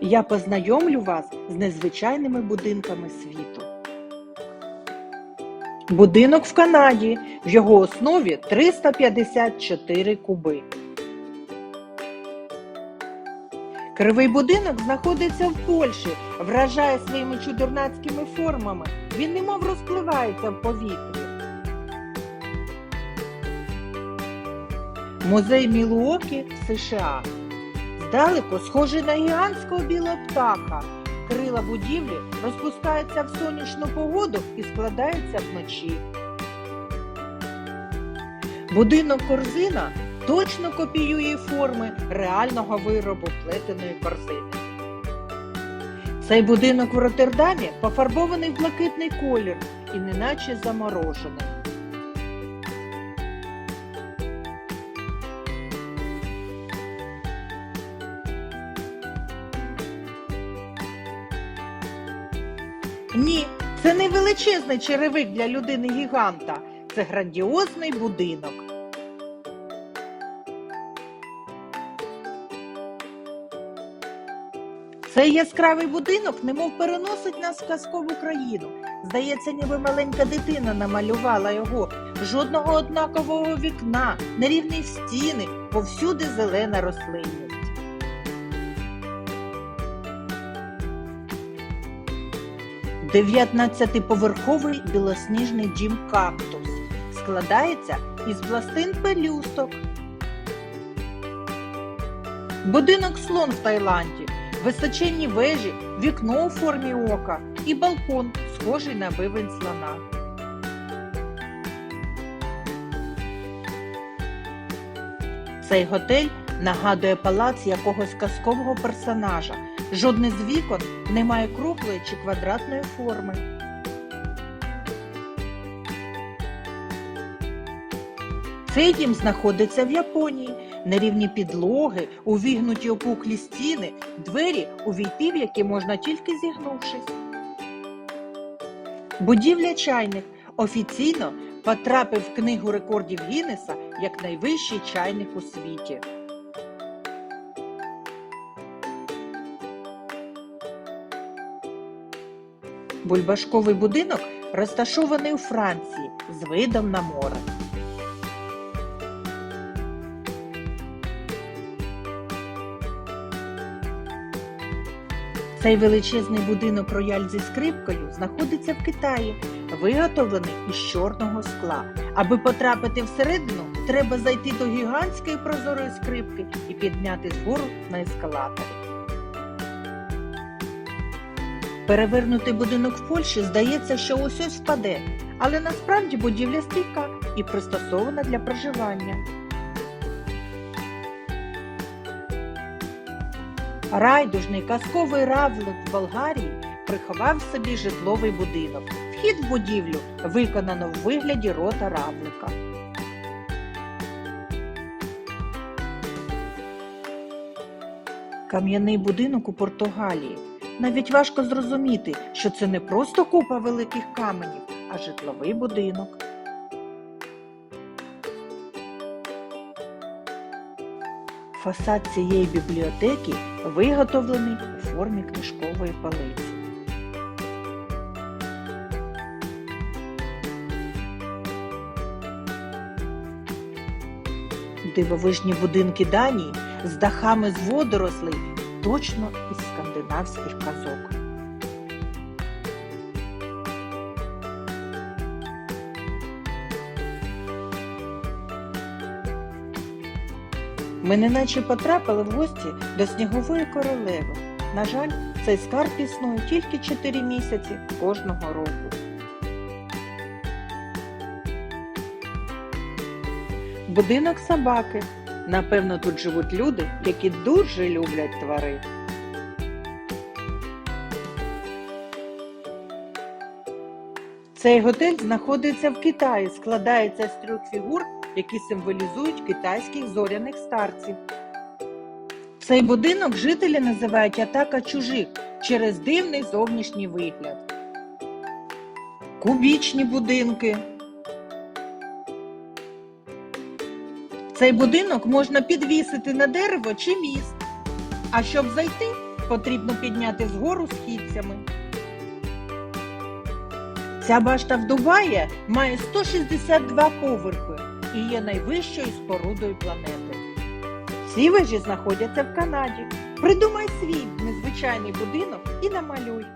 Я познайомлю вас з незвичайними будинками світу. Будинок в Канаді. В його основі 354 куби. Кривий будинок знаходиться в Польщі, вражає своїми чудернацькими формами. Він немов розпливається в повітрі. Музей Мілуокі в США. Здалеку схожий на гігантського білого птаха. Крила будівлі розпускаються в сонячну погоду і складаються вночі. Будинок корзина точно копіює форми реального виробу плетеної корзини. Цей будинок в Роттердамі пофарбований в блакитний колір і неначе заморожений. Ні, це не величезний черевик для людини гіганта. Це грандіозний будинок. Цей яскравий будинок немов переносить нас в казкову країну. Здається, ніби маленька дитина намалювала його. Жодного однакового вікна, нерівні стіни, повсюди зелена рослинність. Дев'ятнадцятиповерховий білосніжний дім кактус складається із пластин пелюсток. Будинок слон в Таїланді, височенні вежі, вікно у формі ока і балкон, схожий на бивень слона. Цей готель нагадує палац якогось казкового персонажа. Жодне з вікон не має круглої чи квадратної форми. Цей дім знаходиться в Японії. Нерівні підлоги, увігнуті опуклі стіни, двері, увійти в які можна тільки зігнувшись. Будівля чайник офіційно потрапив в книгу рекордів Гіннеса як найвищий чайник у світі. Бульбашковий будинок розташований у Франції з видом на море. Цей величезний будинок рояль зі скрипкою знаходиться в Китаї, виготовлений із чорного скла. Аби потрапити всередину, треба зайти до гігантської прозорої скрипки і підняти згору на ескалаторі. Перевернутий будинок в Польщі здається, що ось ось впаде, але насправді будівля стійка і пристосована для проживання. Райдужний казковий равлик в Болгарії приховав собі житловий будинок. Вхід в будівлю виконано в вигляді рота равлика. Кам'яний будинок у Португалії. Навіть важко зрозуміти, що це не просто купа великих каменів, а житловий будинок. Фасад цієї бібліотеки виготовлений у формі книжкової палиці. Дивовижні будинки Данії з дахами з водорослей точно із скандинавських казок. Ми неначе потрапили в гості до снігової королеви. На жаль, цей скарб існує тільки 4 місяці кожного року. Будинок собаки. Напевно, тут живуть люди, які дуже люблять тварин. Цей готель знаходиться в Китаї, складається з трьох фігур, які символізують китайських зоряних старців. Цей будинок жителі називають атака чужих через дивний зовнішній вигляд. Кубічні будинки. Цей будинок можна підвісити на дерево чи міст. А щоб зайти, потрібно підняти згору східцями. Ця башта в Дубаї має 162 поверхи і є найвищою спорудою планети. Ці вежі знаходяться в Канаді. Придумай свій незвичайний будинок і намалюй.